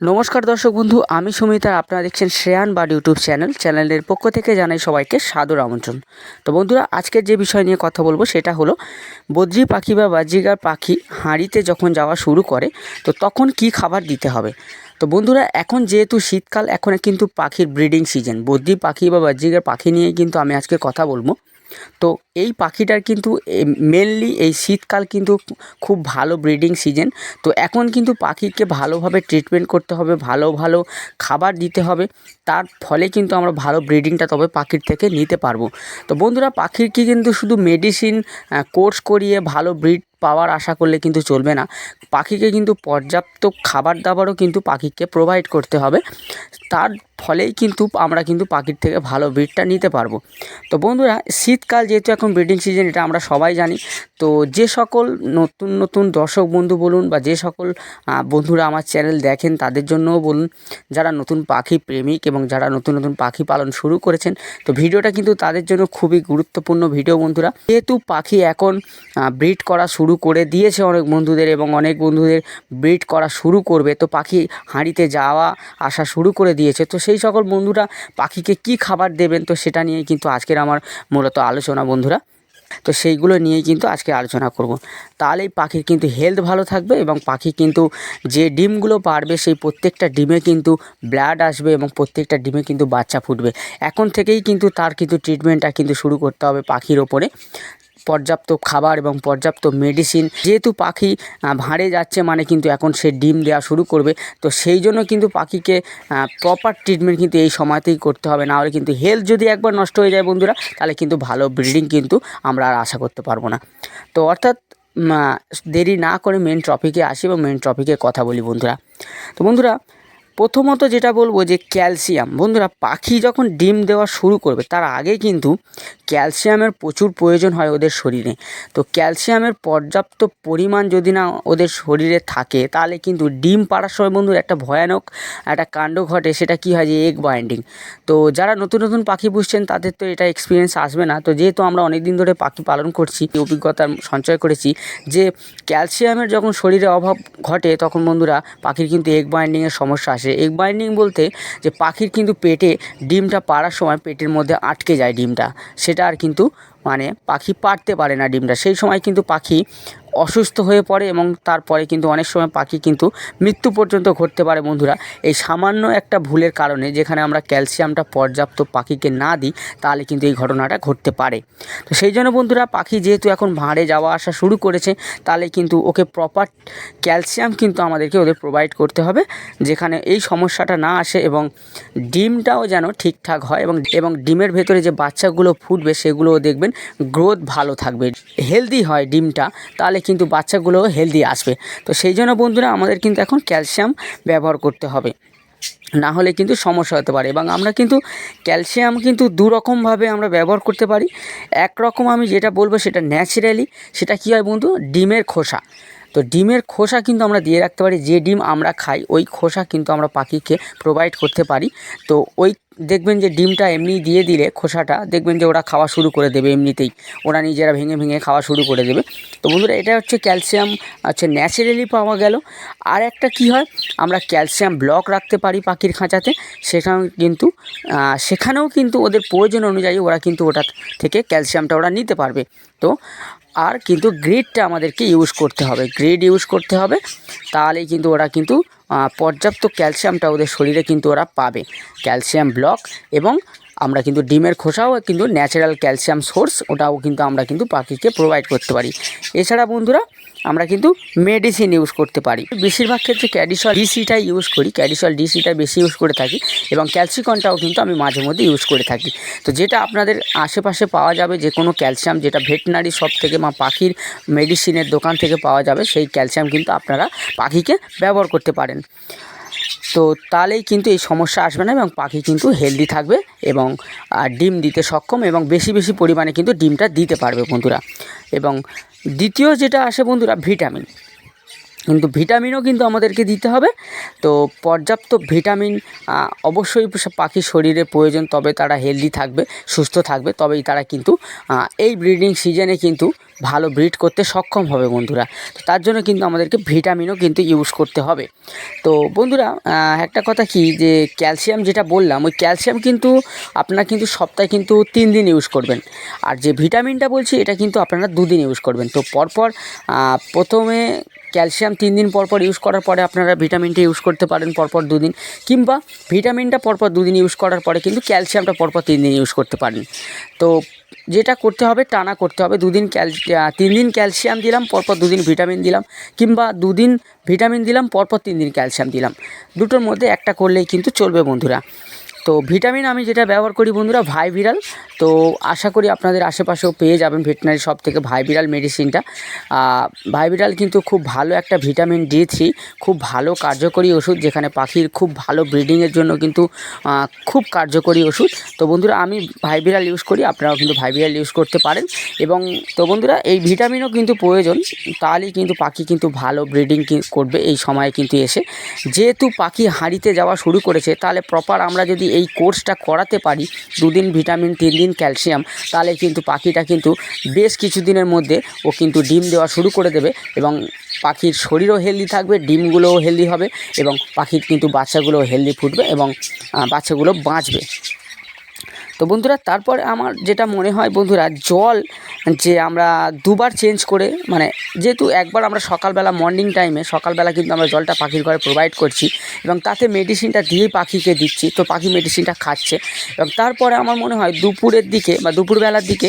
নমস্কার দর্শক বন্ধু, আমি সুমিতা আর আপনারা দেখছেন শ্রেয়ান বার্ড ইউটিউব চ্যানেল। চ্যানেলের পক্ষ থেকে জানাই সবাইকে সাদর আমন্ত্রণ। তো বন্ধুরা, আজকের যে বিষয় নিয়ে কথা বলব সেটা হলো, বদ্রি পাখি বা বাজিগার পাখি হাঁড়িতে যখন যাওয়া শুরু করে, তো তখন কি খাবার দিতে হবে? তো বন্ধুরা, এখন যেহেতু শীতকাল, এখন কিন্তু পাখির ব্রিডিং সিজন বদ্রি পাখি বা বাজিগার পাখি নিয়ে কিন্তু আমি আজকে কথা বলব। তো এই পাখিটার কিন্তু মেনলি এই শীতকাল কিন্তু খুব ভালো ব্রিডিং সিজন তো এখন কিন্তু পাখিকে ভালোভাবে ট্রিটমেন্ট করতে হবে, ভালো ভালো খাবার দিতে হবে। তার ফলে কিন্তু আমরা ভালো ব্রিডিংটা তবে পাখির থেকে নিতে পারব। তো বন্ধুরা, পাখির কি কিন্তু শুধু মেডিসিন কোর্স করিয়ে ভালো ব্রিড পাওয়ার আশা করলে কিন্তু চলবে না। পাখিকে কিন্তু পর্যাপ্ত খাবার দাবারও কিন্তু পাখিকে প্রোভাইড করতে হবে। তার ফলেই কিন্তু আমরা কিন্তু পাখির থেকে ভালো ব্রিডটা নিতে পারব। তো বন্ধুরা, শীতকাল যেহেতু এখন ব্রিডিং সিজন এটা আমরা সবাই জানি। তো যে সকল নতুন নতুন দর্শক বন্ধু বলুন বা যে সকল বন্ধুরা আমার চ্যানেল দেখেন, তাদের জন্যও বলুন, যারা নতুন পাখি প্রেমিক এবং যারা নতুন নতুন পাখি পালন শুরু করেছেন, তো ভিডিওটা কিন্তু তাদের জন্য খুবই গুরুত্বপূর্ণ ভিডিও বন্ধুরা। যেহেতু পাখি এখন ব্রিড করা শুরু করে দিয়েছে অনেক বন্ধুদের এবং অনেক বন্ধুদের ব্রিড করা শুরু করবে, তো পাখি হাঁড়িতে যাওয়া, আসা শুরু করে দিয়েছে। তো সেই সকল বন্ধুরা পাখিকে কি খাবার দেবেন? তো সেটা নিয়েই কিন্তু আজকের আমার মূলত আলোচনা বন্ধুরা। তো সেইগুলো নিয়েই কিন্তু আজকে আলোচনা করব। তাহলেই পাখির কিন্তু হেলথ ভালো থাকবে এবং পাখি কিন্তু যে ডিমগুলো পারবে সেই প্রত্যেকটা ডিমে কিন্তু ব্লাড আসবে এবং প্রত্যেকটা ডিমে কিন্তু বাচ্চা ফুটবে। এখন থেকেই কিন্তু তার কিন্তু ট্রিটমেন্টটা কিন্তু শুরু করতে হবে পাখির ওপরে। পর্যাপ্ত খাবার এবং পর্যাপ্ত মেডিসিন যেহেতু পাখি ভাঁড়ে যাচ্ছে মানে কিন্তু এখন সে ডিম দেওয়া শুরু করবে। তো সেই জন্য কিন্তু পাখিকে প্রপার ট্রিটমেন্ট কিন্তু এই সময়তেই করতে হবে। নাহলে কিন্তু হেলথ যদি একবার নষ্ট হয়ে যায় বন্ধুরা, তাহলে কিন্তু ভালো ব্রিডিং কিন্তু আমরা আর আশা করতে পারব না। তো অর্থাৎ দেরি না করে মেন টপিকে আসি এবং মেন টপিকে কথা বলি বন্ধুরা। তো বন্ধুরা প্রথমত যেটা বলব যে ক্যালসিয়াম। বন্ধুরা, পাখি যখন ডিম দেওয়া শুরু করবে, তার আগে কিন্তু ক্যালসিয়ামের প্রচুর প্রয়োজন হয় ওদের শরীরে। তো ক্যালসিয়ামের পর্যাপ্ত পরিমাণ যদি না ওদের শরীরে থাকে, তাহলে কিন্তু ডিম পাড়ার সময় বন্ধুর একটা ভয়ানক একটা কাণ্ড ঘটে, সেটা কি হয় যে এগ বাইন্ডিং তো যারা নতুন নতুন পাখি পুষছেন, তাদের তো এটা এক্সপিরিয়েন্স আসবে না। তো যেহেতু আমরা অনেক দিন ধরে পাখি পালন করছি অভিজ্ঞতা সঞ্চয় করেছি যে ক্যালসিয়ামের যখন শরীরে অভাব ঘটে, তখন বন্ধুরা পাখির কিন্তু এগ বাইন্ডিংয়ের সমস্যা আসে। এগ বাইন্ডিং বলতে যে পাখির কিন্তু পেটে ডিমটা পাড়ার সময় পেটের মধ্যে আটকে যায় ডিমটা। সেটা আর কিন্তু মানে পাখি পারতে পারে না ডিমটা। সেই সময় কিন্তু পাখি অসুস্থ হয়ে পড়ে এবং তারপরে কিন্তু অনেক সময় পাখি কিন্তু মৃত্যু পর্যন্ত ঘটতে পারে বন্ধুরা। এই সামান্য একটা ভুলের কারণে যেখানে আমরা ক্যালসিয়ামটা পর্যাপ্ত পাখিকে না দিই, তাহলে কিন্তু এই ঘটনাটা ঘটতে পারে। তো সেই জন্য বন্ধুরা, পাখি যেহেতু এখন ভাঁড়ে যাওয়া আসা শুরু করেছে, তাহলে কিন্তু ওকে প্রপার ক্যালসিয়াম কিন্তু আমাদেরকে ওদের প্রোভাইড করতে হবে, যেখানে এই সমস্যাটা না আসে এবং ডিমটাও যেন ঠিকঠাক হয় এবং এবং ডিমের ভেতরে যে বাচ্চাগুলো ফুটবে, সেগুলোও দেখবেন গ্রোথ ভালো থাকবে। হেলদি হয় ডিমটা, তাহলে কিন্তু বাচ্চাগুলো হেলদি আসবে। তো সেই জন্য বন্ধুরা, আমাদের কিন্তু এখন ক্যালসিয়াম ব্যবহার করতে হবে। না হলে কিন্তু সমস্যা হতে পারে এবং আমরা কিন্তু ক্যালসিয়াম কিন্তু দুরকমভাবে আমরা ব্যবহার করতে পারি। একরকম আমি যেটা বলব সেটা ন্যাচারালি, সেটা কী হয় বন্ধু? ডিমের খোসা। তো ডিমের খোসা কিন্তু আমরা দিয়ে রাখতে পারি, যে ডিম আমরা খাই, ওই খোসা কিন্তু আমরা পাখিকে প্রোভাইড করতে পারি। তো ওই দেখবেন যে ডিমটা এমনি দিয়ে দিলে খোসাটা, দেখবেন যে ওরা খাওয়া শুরু করে দেবে এমনিতেই। ওরা নিজেরা ভেঙে ভেঙে খাওয়া শুরু করে দেবে। তো বন্ধুরা, এটা হচ্ছে ক্যালসিয়াম হচ্ছে ন্যাচারালি পাওয়া গেল। আর একটা কি হয়, আমরা ক্যালসিয়াম ব্লক রাখতে পারি পাখির খাঁচাতে। সেখানেও কিন্তু সেখানেও কিন্তু ওদের প্রয়োজন অনুযায়ী ওরা কিন্তু ওটা থেকে ক্যালসিয়ামটা ওরা নিতে পারবে। তো আর কিন্তু গ্রিডটা আমাদেরকে ইউজ করতে হবে। গ্রিড ইউজ করতে হবে, তাহলেই কিন্তু ওরা কিন্তু পর্যাপ্ত ক্যালসিয়ামটা ওদের শরীরে কিন্তু ওরা পাবে। ক্যালসিয়াম ব্লক এবং আমরা কিন্তু ডিমের খোসাও কিন্তু ন্যাচারাল ক্যালসিয়াম সোর্স ওটাও কিন্তু আমরা কিন্তু পাখিকে প্রোভাইড করতে পারি। এছাড়া বন্ধুরা, আমরা কিন্তু মেডিসিন ইউজ করতে পারি। বেশিরভাগ ক্ষেত্রে ক্যাডিসল ডিসিটাই ইউজ করি ক্যাডিসল ডিসিটা বেশি ইউজ করে থাকি, এবং ক্যালসিকনটাও কিন্তু আমি মাঝে মধ্যে ইউজ করে থাকি। তো যেটা আপনাদের আশেপাশে পাওয়া যাবে, যে কোনো ক্যালসিয়াম যেটা ভেটেনারি সব থেকে বা পাখির মেডিসিনের দোকান থেকে পাওয়া যাবে, সেই ক্যালসিয়াম কিন্তু আপনারা পাখিকে ব্যবহার করতে পারেন। তো তাহলেই কিন্তু এই সমস্যা আসবে না এবং পাখি কিন্তু হেলদি থাকবে এবং ডিম দিতে সক্ষম এবং বেশি বেশি পরিমাণে কিন্তু ডিমটা দিতে পারবে বন্ধুরা। এবং দ্বিতীয় যেটা আসে বন্ধুরা ভিটামিন কিন্তু ভিটামিনও কিন্তু আমাদেরকে দিতে হবে। তো পর্যাপ্ত ভিটামিন অবশ্যই পাখির শরীরে প্রয়োজন, তবে তারা হেলদি থাকবে, সুস্থ থাকবে, তবেই তারা কিন্তু এই ব্রিডিং সিজনে কিন্তু ভালো ব্রিড করতে সক্ষম হবে বন্ধুরা। তো তার জন্য কিন্তু আমাদেরকে ভিটামিনও কিন্তু ইউজ করতে হবে। তো বন্ধুরা একটা কথা কি যে ক্যালসিয়াম যেটা বললাম, ওই ক্যালসিয়াম কিন্তু আপনারা কিন্তু সপ্তাহে কিন্তু তিন দিন ইউজ করবেন। আর যে ভিটামিনটা বলছি, এটা কিন্তু আপনারা দুদিন ইউজ করবেন। তো পরপর প্রথমে ক্যালসিয়াম তিন দিন পর পর ইউজ করার পরে আপনারা ভিটামিনটা ইউজ করতে পারেন পরপর দুদিন। কিংবা ভিটামিনটা পরপর দুদিন ইউজ করার পরে কিন্তু ক্যালসিয়ামটা পরপর তিন দিন ইউজ করতে পারেন। তো যেটা করতে হবে টানা করতে হবে। দুদিন ক্যাল তিন দিন ক্যালসিয়াম দিলাম পরপর দুদিন ভিটামিন দিলাম, কিংবা দুদিন ভিটামিন দিলাম পরপর তিন দিন ক্যালসিয়াম দিলাম। দুটোর মধ্যে একটা করলেই কিন্তু চলবে বন্ধুরা। তো ভিটামিন আমি যেটা ব্যবহার করি বন্ধুরা, ভাইভিরাল। তো আশা করি আপনাদের আশেপাশেও পেয়ে যাবেন ভেটেনারি সব থেকে ভাইভিরাল মেডিসিনটা। ভাইভিরাল কিন্তু খুব ভালো একটা ভিটামিন ডি থ্রি, খুব ভালো কার্যকরী ওষুধ, যেখানে পাখির খুব ভালো ব্রিডিংয়ের জন্য কিন্তু খুব কার্যকরী ওষুধ। তো বন্ধুরা, আমি ভাইভিরাল ইউজ করি, আপনারাও কিন্তু ভাইভিরাল ইউজ করতে পারেন। এবং তো বন্ধুরা, এই ভিটামিনও কিন্তু প্রয়োজন, তাহলেই কিন্তু পাখি কিন্তু ভালো ব্রিডিং করবে এই সময়ে কিন্তু এসে। যেহেতু পাখি হাঁড়িতে যাওয়া শুরু করেছে, তাহলে প্রপার আমরা যদি এই কোর্সটা করাতে পারি। দুদিন ভিটামিন তিন দিন ক্যালসিয়াম তাহলে কিন্তু পাখিটা কিন্তু বেশ কিছুদিনের মধ্যে ও কিন্তু ডিম দেওয়া শুরু করে দেবে এবং পাখির শরীরও হেলদি থাকবে, ডিমগুলোও হেলদি হবে এবং পাখির কিন্তু বাচ্চাগুলোও হেলদি ফুটবে এবং বাচ্চাগুলো বাঁচবে। তো বন্ধুরা, তারপর আমার যেটা মনে হয় বন্ধুরা, জল যে আমরা দুবার চেঞ্জ করে মানে যেহেতু একবার আমরা সকালবেলা মর্নিং টাইমে সকালবেলা কিন্তু আমরা জলটা পাখির ঘরে প্রোভাইড করছি এবং তাতে মেডিসিনটা দিয়েই পাখিকে দিচ্ছি, তো পাখি মেডিসিনটা খাচ্ছে। এবং তারপরে আমার মনে হয় দুপুরের দিকে বা দুপুরবেলার দিকে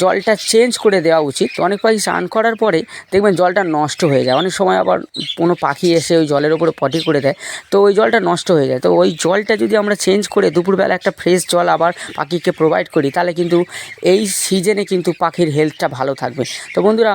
জলটা চেঞ্জ করে দেওয়া উচিত। তো অনেক পাখি স্নান করার পরে দেখবেন জলটা নষ্ট হয়ে যায়। অনেক সময় আবার কোনো পাখি এসে ওই জলের ওপরে পটি করে দেয়, তো ওই জলটা নষ্ট হয়ে যায়। তো ওই জলটা যদি আমরা চেঞ্জ করে দুপুরবেলা একটা ফ্রেশ জল আবার পাখিকে প্রোভাইড করি, তাহলে কিন্তু এই সিজনে কিন্তু পাখির হেলথটা ভালো থাকবে। তো বন্ধুরা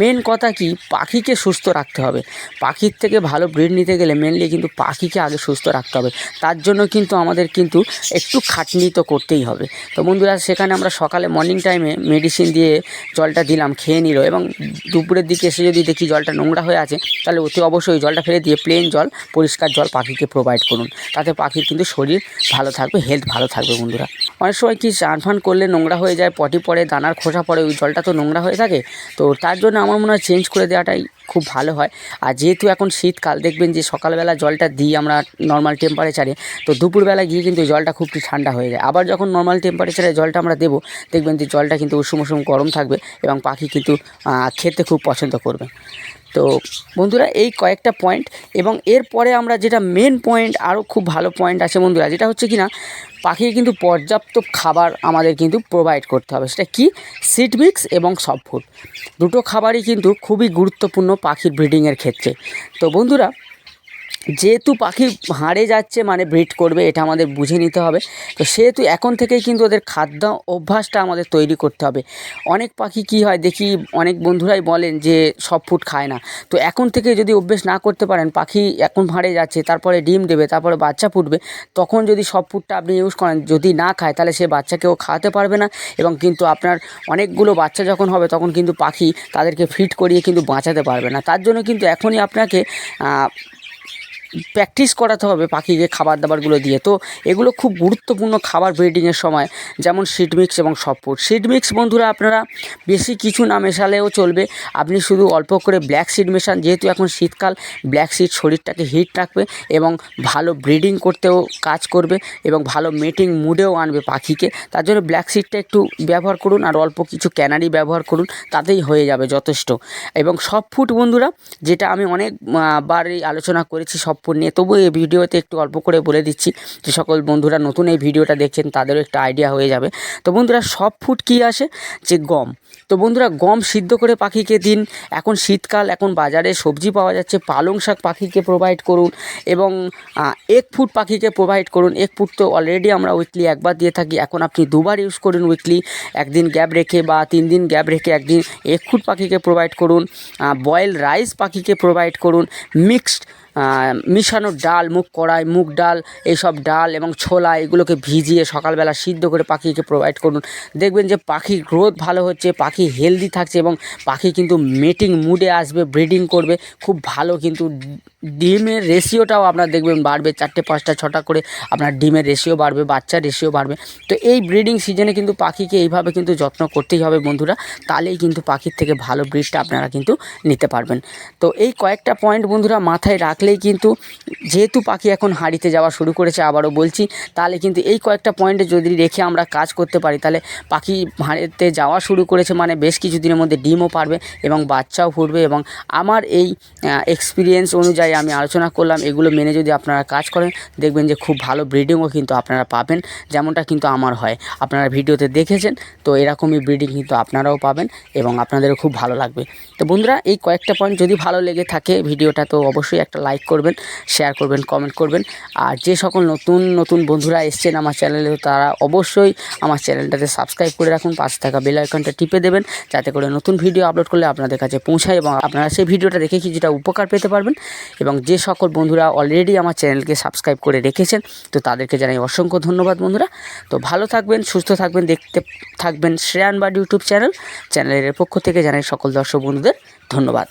মেন কথা কি? পাখিকে সুস্থ রাখতে হবে। পাখির থেকে ভালো ব্রিড নিতে গেলে মেনলি কিন্তু পাখিকে আগে সুস্থ রাখতে হবে। তার জন্য কিন্তু আমাদের কিন্তু একটু খাটনি তো করতেই হবে। তো বন্ধুরা, সেখানে আমরা সকালে মর্নিং টাইমে মেডিসিন দিয়ে জলটা দিলাম, খেয়ে নিল এবং দুপুরের দিকে এসে যদি দেখি জলটা নোংরা হয়ে আছে, তাহলে অতি অবশ্যই জলটা ফেলে দিয়ে প্লেন জল, পরিষ্কার জল পাখিকে প্রোভাইড করুন। তাতে পাখির কিন্তু শরীর ভালো থাকবে হেলথ ভালো থাকবে বন্ধুরা। অনেক সময় কি চান ফান করলে নোংরা হয়ে যায়, পটি পড়ে, দানার খোসা পড়ে, ওই জলটা তো নোংরা হয়ে থাকে? তো তার জন্য আমার মনে হয় চেঞ্জ করে দেওয়াটাই খুব ভালো হয়। আর যেহেতু এখন শীতকাল, দেখবেন যে সকালবেলা জলটা দিই আমরা নর্মাল টেম্পারেচারে তো দুপুরবেলা গিয়ে কিন্তু জলটা খুব ঠান্ডা হয়ে যায়। আবার যখন নর্মাল টেম্পারেচারে জলটা আমরা দেবো, দেখবেন যে জলটা কিন্তু উষুম উষুম গরম থাকবে এবং পাখি কিন্তু খেতে খুব পছন্দ করবে। তো বন্ধুরা, এই কয়েকটা পয়েন্ট এবং এরপরে আমরা যেটা মেন পয়েন্ট আরও খুব ভালো পয়েন্ট আছে বন্ধুরা, যেটা হচ্ছে কি না পাখির কিন্তু পর্যাপ্ত খাবার আমাদের কিন্তু প্রোভাইড করতে হবে। সেটা কি? সিড মিক্স এবং সফট ফুড দুটো খাবারই কিন্তু খুবই গুরুত্বপূর্ণ পাখির ব্রিডিংয়ের ক্ষেত্রে। তো বন্ধুরা যেহেতু পাখি হাড়ে যাচ্ছে মানে ব্রিড করবে, এটা আমাদের বুঝে নিতে হবে। তো সেহেতু এখন থেকেই কিন্তু ওদের খাদ্য অভ্যাসটা আমাদের তৈরি করতে হবে। অনেক পাখি কি হয়, দেখি অনেক বন্ধুরাই বলেন যে, সব ফুড খায় না। তো এখন থেকে যদি অভ্যেস না করতে পারেন, পাখি এখন হাড়ে যাচ্ছে, তারপরে ডিম দেবে, তারপরে বাচ্চা ফুটবে, তখন যদি সব ফুডটা আপনি ইউজ করেন, যদি না খায়, তাহলে সে বাচ্চাকেও খাওয়াতে পারবে না। এবং কিন্তু আপনার অনেকগুলো বাচ্চা যখন হবে, তখন কিন্তু পাখি তাদেরকে ফিট করিয়ে কিন্তু বাঁচাতে পারবে না। তার জন্য কিন্তু এখনই আপনাকে প্র্যাকটিস করাতে হবে পাখিকে খাবার দাবারগুলো দিয়ে। তো এগুলো খুব গুরুত্বপূর্ণ খাবার ব্রিডিংয়ের সময় যেমন সিড মিক্স এবং সফট সিড মিক্স বন্ধুরা আপনারা বেশি কিছু না মেশালেও চলবে। আপনি শুধু অল্প করে ব্ল্যাক সিড মেশান যেহেতু এখন শীতকাল ব্ল্যাক সিড শরীরটাকে হিট রাখবে এবং ভালো ব্রিডিং করতেও কাজ করবে এবং ভালো মেটিং মুডেও আনবে পাখিকে। তার জন্য ব্ল্যাক সিডটা একটু ব্যবহার করুন আর অল্প কিছু ক্যানারি ব্যবহার করুন তাতেই হয়ে যাবে যথেষ্ট। এবং সব ফুড বন্ধুরা যেটা আমি অনেক আহ, বারই আলোচনা করেছি সব ফুড নিয়ে তবু এই ভিডিওতে একটু অল্প করে বলে দিচ্ছি যে সকল বন্ধুরা নতুন এই ভিডিওটা দেখছেন, তাদেরও একটা আইডিয়া হয়ে যাবে। তো বন্ধুরা, সব ফুড কী আসে? যে গম। তো বন্ধুরা, গম সিদ্ধ করে পাখিকে দিন। এখন শীতকাল, এখন বাজারে সবজি পাওয়া যাচ্ছে। পালং শাক পাখিকে প্রোভাইড করুন এবং এক ফুট পাখিকে প্রোভাইড করুন। এক ফুট তো অলরেডি আমরা উইকলি একবার দিয়ে থাকি। এখন আপনি দুবার ইউজ করুন উইকলি একদিন গ্যাপ রেখে বা তিন দিন গ্যাপ রেখে একদিন এক ফুট পাখিকে প্রোভাইড করুন। বয়েল রাইস পাখিকে প্রোভাইড করুন। মিক্সড মিশানো ডাল, মুগ কড়াই, মুগ ডাল, এইসব ডাল এবং ছোলা, এগুলোকে ভিজিয়ে সকালবেলা সিদ্ধ করে পাখিকে প্রোভাইড করুন। দেখবেন যে পাখির গ্রোথ ভালো হচ্ছে, পাখি হেলদি থাকছে এবং পাখি কিন্তু মেটিং মুডে আসবে ব্রিডিং করবে। খুব ভালো কিন্তু ডিমের রেশিওটাও আপনার দেখবেন বাড়বে, চারটে, পাঁচটা, ছটা করে আপনার ডিমের রেশিও বাড়বে বাচ্চার রেশিও বাড়বে। তো এই ব্রিডিং সিজনে কিন্তু পাখিকে এইভাবে কিন্তু যত্ন করতেই হবে বন্ধুরা, তাহলেই কিন্তু পাখির থেকে ভালো ব্রিডটা আপনারা কিন্তু নিতে পারবেন। তো এই কয়েকটা পয়েন্ট বন্ধুরা মাথায় রাখলেই কিন্তু যেহেতু পাখি এখন হাঁড়িতে যাওয়া শুরু করেছে, আবারও বলছি, তাহলে কিন্তু এই কয়েকটা পয়েন্টে যদি রেখে আমরা কাজ করতে পারি, তাহলে পাখি হাঁড়িতে যাওয়া শুরু করেছে মানে বেশ কিছু দিনের মধ্যে ডিমও পারবে এবং বাচ্চাও ফুটবে এবং আমার এই এক্সপিরিয়েন্স অনুযায়ী আমি আলোচনা করলাম। এগুলো মেনে যদি আপনারা কাজ করেন, দেখবেন যে খুব ভালো ব্রিডিংও কিন্তু আপনারা পাবেন। যেমনটা কিন্তু আমার হয়। আপনারা ভিডিওতে দেখেছেন, তো এরকমই ব্রিডিং কিন্তু আপনারাও পাবেন এবং আপনাদেরও খুব ভালো লাগবে। তো বন্ধুরা, এই কয়েকটা পয়েন্ট যদি ভালো লেগে থাকে ভিডিওটা, তো অবশ্যই একটা লাইক করবেন শেয়ার করবেন কমেন্ট করবেন। আর যে সকল নতুন নতুন বন্ধুরা এসছেন আমার চ্যানেলে তারা অবশ্যই আমার চ্যানেলটাতে সাবস্ক্রাইব করে রাখুন। পাশে থাকা বেল আইকনটা টিপে দেবেন, যাতে করে নতুন ভিডিও আপলোড করলে আপনাদের কাছে পৌঁছায় এবং আপনারা সেই ভিডিওটা দেখে কিছুটা উপকার পেতে পারবেন। এবং যে সকল বন্ধুরা অলরেডি আমার চ্যানেলকে সাবস্ক্রাইব করে রেখেছেন, তো তাদেরকে জানাই অসংখ্য ধন্যবাদ বন্ধুরা। তো ভালো থাকবেন, সুস্থ থাকবেন, দেখতে থাকবেন শ্রেয়ান বাড ইউটিউব চ্যানেল চ্যানেলের পক্ষ থেকে জানাই সকল দর্শক বন্ধুদের ধন্যবাদ।